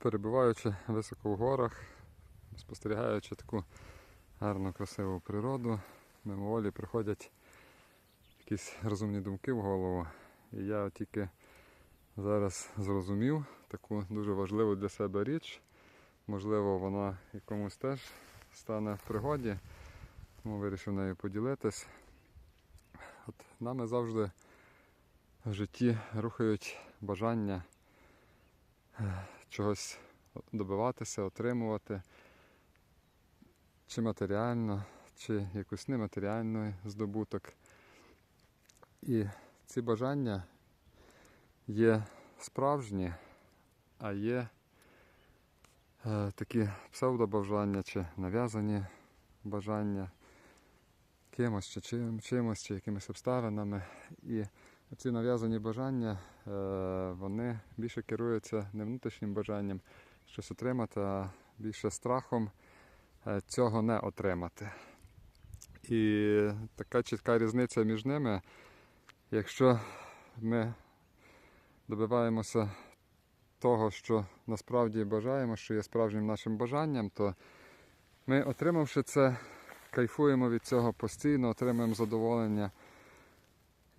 перебуваючи високо в горах, спостерігаючи таку гарну, красиву природу, мимоволі приходять якісь розумні думки в голову. І я тільки зараз зрозумів таку дуже важливу для себе річ. Можливо, вона якомусь теж стане в пригоді, тому вирішив нею поділитись. От нами завжди в житті рухають бажання е, чогось добиватися, отримувати, чи матеріально, чи якийсь нематеріальний здобуток. І ці бажання є справжні, а є е, такі псевдобажання чи нав'язані бажання кимось чи чим, чимось, чи якимись обставинами. І ці нав'язані бажання, е, вони більше керуються не внутрішнім бажанням щось отримати, а більше страхом е, цього не отримати. І така чітка різниця між ними, якщо ми добиваємося того, що насправді бажаємо, що є справжнім нашим бажанням, то ми, отримавши це, кайфуємо від цього постійно, отримуємо задоволення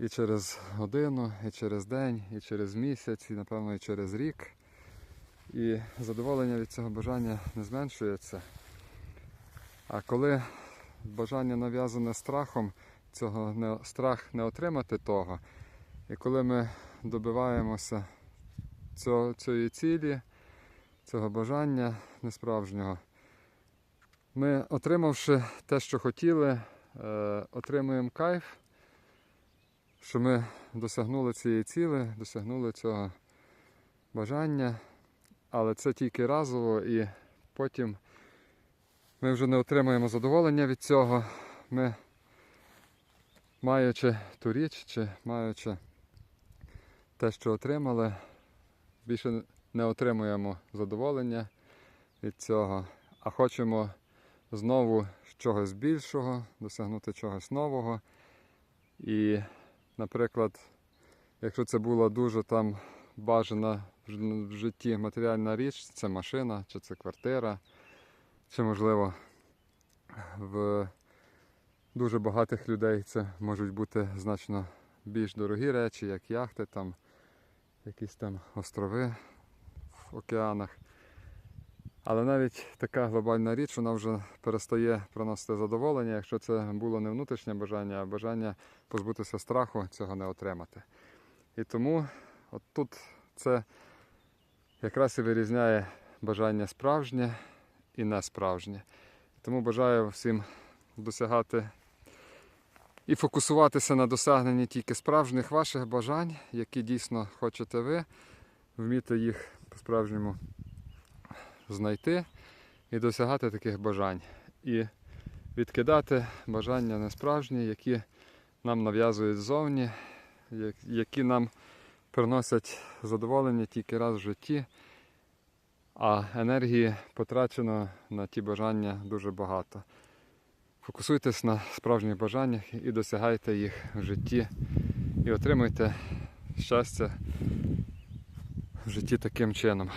і через годину, і через день, і через місяць, і напевно і через рік. І задоволення від цього бажання не зменшується. А коли бажання нав'язане страхом, цього не, страх не отримати того, і коли ми добиваємося цього, цієї цілі, цього бажання несправжнього, ми, отримавши те, що хотіли, е, отримуємо кайф, що ми досягнули цієї цілі, досягнули цього бажання, але це тільки разово і потім ми вже не отримуємо задоволення від цього. Ми, маючи ту річ, чи маючи те, що отримали, більше не отримуємо задоволення від цього, а хочемо знову чогось більшого, досягнути чогось нового. І, наприклад, якщо це була дуже там бажана в житті матеріальна річ, це машина, чи це квартира, чи можливо в дуже багатих людей це можуть бути значно більш дорогі речі, як яхти, там, якісь там острови в океанах. Але навіть така глобальна річ, вона вже перестає приносити задоволення, якщо це було не внутрішнє бажання, а бажання позбутися страху цього не отримати. І тому от тут це якраз і вирізняє бажання справжнє і несправжнє. Тому бажаю всім досягати і фокусуватися на досягненні тільки справжніх ваших бажань, які дійсно хочете ви, вміти їх по-справжньому знайти і досягати таких бажань. І відкидати бажання несправжні, які нам нав'язують ззовні, які нам приносять задоволення тільки раз в житті, а енергії потрачено на ті бажання дуже багато. Фокусуйтесь на справжніх бажаннях і досягайте їх в житті, і отримуйте щастя в житті таким чином.